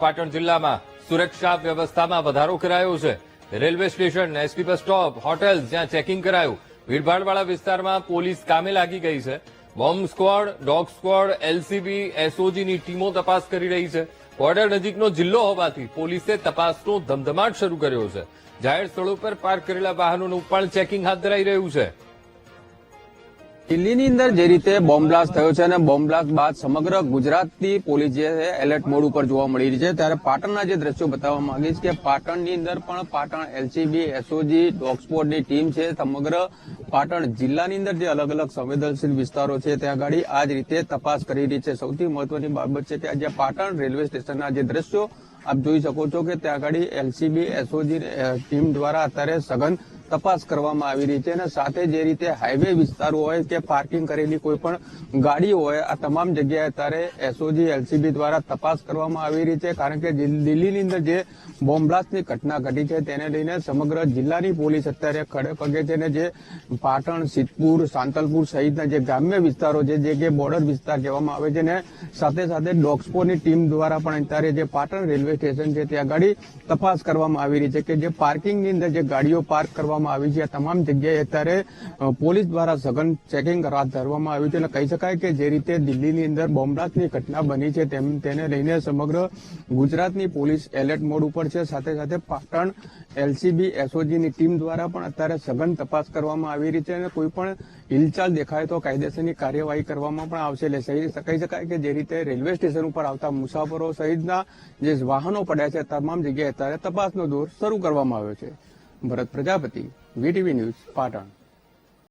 પાટણ જિલ્લામાં સુરક્ષા વ્યવસ્થામાં વધારો કરાયો છે. Railway station ST bus stop, hotel જ્યાં ચેકિંગ કરાયું. ભીડભાડવાળા વિસ્તારમાં પોલીસ કામે લાગી ગઈ છે. Bomb squad, dog squad, LCB, એસઓજીની ટીમો તપાસ કરી રહી છે. બોર્ડર નજીકનો જિલ્લો હોવાથી પોલીસે તપાસનો ધમધમાટ શરૂ કર્યો છે. જાહેર સ્થળો પર પાર્ક કરેલા વાહનોનું પણ ચેકિંગ હાથ ધરાઈ રહ્યું છે. દિલ્હીની અંદર જે રીતે બોમ્બ બ્લાસ્ટ થયો છે અને બોમ્બ બ્લાસ્ટ બાદ સમગ્ર ગુજરાતની પોલીસ જે છે એલર્ટ મોડ ઉપર જોવા મળી રહી છે. ત્યારે પાટણના જે દ્રશ્યો બતાવવા માંગીશ કે પાટણની અંદર પણ પાટણ એલસીબી, એસઓજી, ડોગસ્પોર્ટની ટીમ છે. સમગ્ર પાટણ જિલ્લાની અંદર જે અલગ અલગ સંવેદનશીલ વિસ્તારો છે ત્યાં આગળ આ જ રીતે તપાસ કરી રહી છે. સૌથી મહત્વની બાબત છે કે આજે પાટણ રેલવે સ્ટેશનના જે દ્રશ્યો આપ જોઈ શકો છો કે ત્યાં આગળ એલસીબી, એસઓજી ટીમ દ્વારા અત્યારે સઘન તપાસ કરવામાં આવી રહી છે અને સાથે જે રીતે હાઈવે વિસ્તારો હોય કે પાર્કિંગ કરેલી કોઈ પણ ગાડીઓ હોય, આ તમામ જગ્યાએ અત્યારે એસઓજી એલસીબી દ્વારા તપાસ કરવામાં આવી રહી છે. કારણ કે દિલ- દિલ્હીની અંદર જે બોમ્બ્લાસ્ટની ઘટના ઘટી છે, તેને લઈને સમગ્ર જિલ્લાની પોલીસ અત્યારે ખડે પગે છે અને જે પાટણ, સિદ્ધપુર, સાંતલપુર સહિતના જે ગ્રામ્ય વિસ્તારો છે, જે કે બોર્ડર વિસ્તાર કહેવામાં આવે છે ને સાથે સાથે ડોગસ્પોની ટીમ દ્વારા પણ અત્યારે જે પાટણ રેલવે સ્ટેશન છે, ત્યાં ગાડી તપાસ કરવામાં આવી રહી છે કે જે પાર્કિંગની અંદર જે ગાડીઓ પાર્ક કરવામાં આવી છે. આ તમામ જગ્યાએ અત્યારે પોલીસ દ્વારા સઘન ચેકિંગ હાથ ધરવામાં આવ્યું છે. અને કહી શકાય કે જે રીતે દિલ્હીની અંદર બોમ્બલાસ્ટની ઘટના બની છે, તેમ તેને લઈને સમગ્ર ગુજરાતની પોલીસ એલર્ટ મોડ ઉપર છે. સાથે સાથે પાટણ એલસીબી એસઓજીની ટીમ દ્વારા પણ અત્યારે સઘન તપાસ કરવામાં આવી રહી છે અને કોઈ પણ હિલચાલ દેખાય તો કાયદેસરની કાર્યવાહી કરવામાં પણ આવશે. એટલે કહી શકાય કે જે રીતે રેલવે સ્ટેશન ઉપર આવતા મુસાફરો સહિતના જે વાહનો પડ્યા છે તમામ જગ્યાએ અત્યારે તપાસનો દોર શરૂ કરવામાં આવ્યો છે. Bharat Prajapati VTV news Patan.